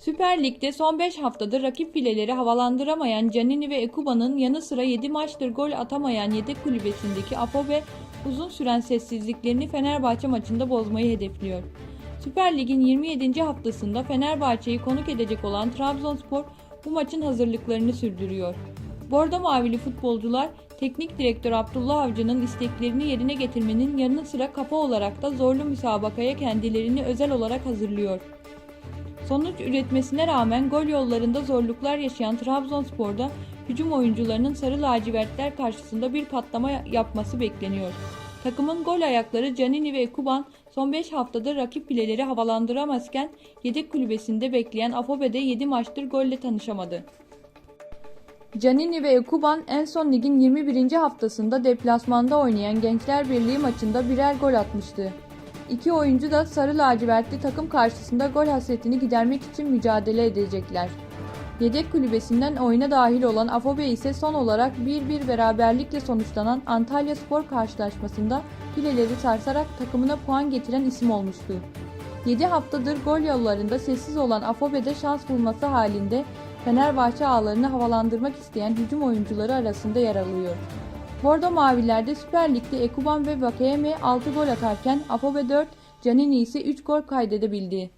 Süper Lig'de son 5 haftadır rakip fileleri havalandıramayan Canini ve Ekuba'nın yanı sıra 7 maçtır gol atamayan yedek kulübesindeki Apobe uzun süren sessizliklerini Fenerbahçe maçında bozmayı hedefliyor. Süper Lig'in 27. haftasında Fenerbahçe'yi konuk edecek olan Trabzonspor bu maçın hazırlıklarını sürdürüyor. Bordo Mavili futbolcular teknik direktör Abdullah Avcı'nın isteklerini yerine getirmenin yanı sıra kafa olarak da zorlu müsabakaya kendilerini özel olarak hazırlıyor. Sonuç üretmesine rağmen gol yollarında zorluklar yaşayan Trabzonspor'da hücum oyuncularının sarı lacivertler karşısında bir patlama yapması bekleniyor. Takımın gol ayakları Canini ve Ekuban son 5 haftada rakip fileleri havalandıramazken yedek kulübesinde bekleyen Afobe'de 7 maçtır golle tanışamadı. Canini ve Ekuban en son ligin 21. haftasında deplasmanda oynayan Gençler Birliği maçında birer gol atmıştı. İki oyuncu da sarı lacivertli takım karşısında gol hasretini gidermek için mücadele edecekler. Yedek kulübesinden oyuna dahil olan Afobe ise son olarak 1-1 beraberlikle sonuçlanan Antalya Spor karşılaşmasında fileleri sarsarak takımına puan getiren isim olmuştu. 7 haftadır gol yollarında sessiz olan Afobe'de şans bulması halinde Fenerbahçe ağlarını havalandırmak isteyen hücum oyuncuları arasında yer alıyor. Bordo Mavilerde Süper Lig'de Ekuban ve Bakayeme 6 gol atarken Afobe 4, Canini ise 3 gol kaydedebildi.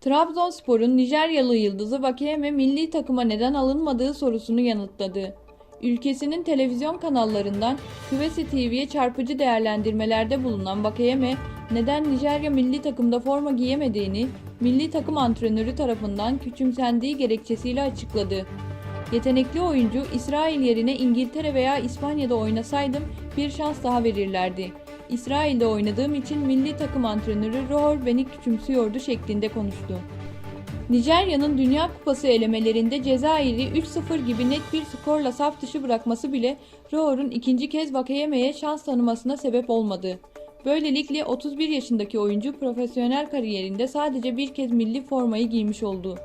Trabzonspor'un Nijeryalı yıldızı Vakeyeme milli takıma neden alınmadığı sorusunu yanıtladı. Ülkesinin televizyon kanallarından Küvesi TV'ye çarpıcı değerlendirmelerde bulunan Vakeyeme, neden Nijerya milli takımda forma giyemediğini milli takım antrenörü tarafından küçümsendiği gerekçesiyle açıkladı. Yetenekli oyuncu İsrail yerine İngiltere veya İspanya'da oynasaydım bir şans daha verirlerdi. İsrail'de oynadığım için milli takım antrenörü Rohr beni küçümsüyordu şeklinde konuştu. Nijerya'nın Dünya Kupası elemelerinde Cezayir'i 3-0 gibi net bir skorla saf dışı bırakması bile Rohr'un ikinci kez Vakayeme'ye şans tanımasına sebep olmadı. Böylelikle 31 yaşındaki oyuncu profesyonel kariyerinde sadece bir kez milli formayı giymiş oldu.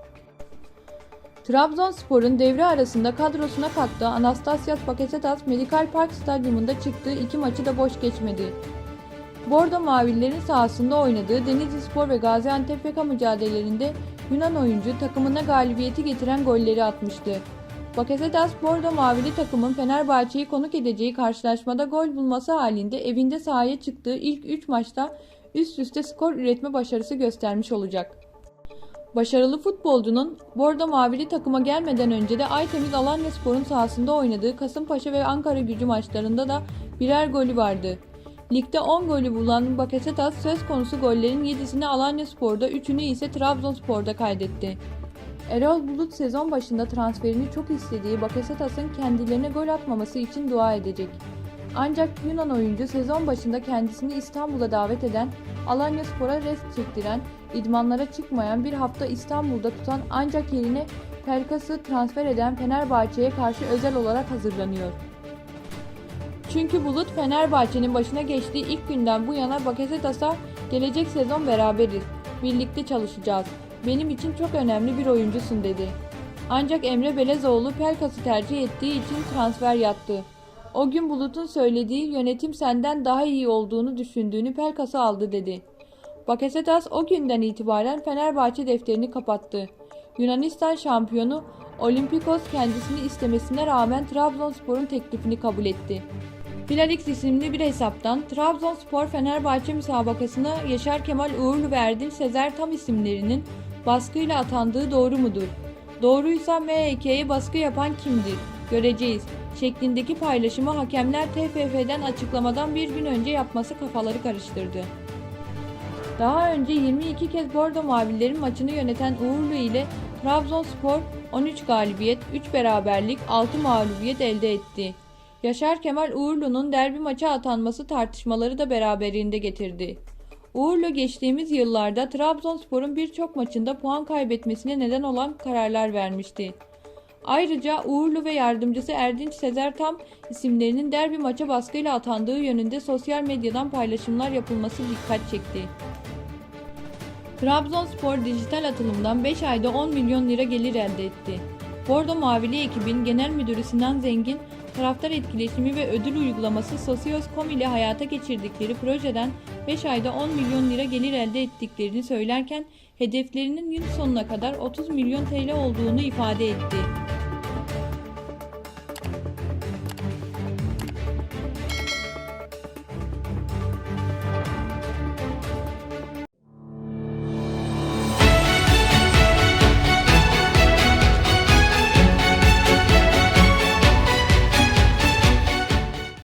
Trabzonspor'un devre arasında kadrosuna kattığı Anastasias Bakasetas Medical Park Stadyumunda çıktığı iki maçı da boş geçmedi. Bordo Mavililerin sahasında oynadığı Denizli Spor ve Gaziantep FK mücadelelerinde Yunan oyuncu takımına galibiyeti getiren golleri atmıştı. Bakasetas Bordo Mavili takımın Fenerbahçe'yi konuk edeceği karşılaşmada gol bulması halinde evinde sahaya çıktığı ilk 3 maçta üst üste skor üretme başarısı göstermiş olacak. Başarılı futbolcunun Bordo Mavili takıma gelmeden önce de Aytemiz Alanya Spor'un sahasında oynadığı Kasımpaşa ve Ankara gücü maçlarında da birer golü vardı. Ligde 10 golü bulan Bakasetas söz konusu gollerin 7'sini Alanya Spor'da 3'ünü ise Trabzonspor'da kaydetti. Erol Bulut sezon başında transferini çok istediği Bakasetas'ın kendilerine gol atmaması için dua edecek. Ancak Yunan oyuncu sezon başında kendisini İstanbul'a davet eden, Alanya Spor'a rest çektiren, idmanlara çıkmayan bir hafta İstanbul'da tutan ancak yerine Pelkas'ı transfer eden Fenerbahçe'ye karşı özel olarak hazırlanıyor. Çünkü Bulut Fenerbahçe'nin başına geçtiği ilk günden bu yana Bakasetas'a gelecek sezon beraberiz, birlikte çalışacağız, benim için çok önemli bir oyuncusun dedi. Ancak Emre Belezoğlu Pelkas'ı tercih ettiği için transfer yattı. O gün Bulut'un söylediği yönetim senden daha iyi olduğunu düşündüğünü Pelkas'a aldı dedi. Bakasetas o günden itibaren Fenerbahçe defterini kapattı. Yunanistan şampiyonu Olimpikos kendisini istemesine rağmen Trabzonspor'un teklifini kabul etti. Filalix isimli bir hesaptan Trabzonspor Fenerbahçe müsabakasına Yaşar Kemal Uğurlu ve Erdinç Sezer Tam isimlerinin baskıyla atandığı doğru mudur? Doğruysa MHK'ye baskı yapan kimdir? Göreceğiz şeklindeki paylaşımı hakemler TFF'den açıklamadan bir gün önce yapması kafaları karıştırdı. Daha önce 22 kez Bordo Mavililerin maçını yöneten Uğurlu ile Trabzonspor 13 galibiyet, 3 beraberlik, 6 mağlubiyet elde etti. Yaşar Kemal Uğurlu'nun derbi maça atanması tartışmaları da beraberinde getirdi. Uğurlu geçtiğimiz yıllarda Trabzonspor'un birçok maçında puan kaybetmesine neden olan kararlar vermişti. Ayrıca Uğurlu ve yardımcısı Erdinç Sezer Tam isimlerinin derbi maça baskıyla atandığı yönünde sosyal medyadan paylaşımlar yapılması dikkat çekti. Trabzonspor dijital atılımdan 5 ayda 10 milyon lira gelir elde etti. Bordo Mavili ekibin genel müdürü Sinan Zengin, taraftar etkileşimi ve ödül uygulaması Sosios.com ile hayata geçirdikleri projeden 5 ayda 10 milyon lira gelir elde ettiklerini söylerken hedeflerinin yıl sonuna kadar 30 milyon TL olduğunu ifade etti.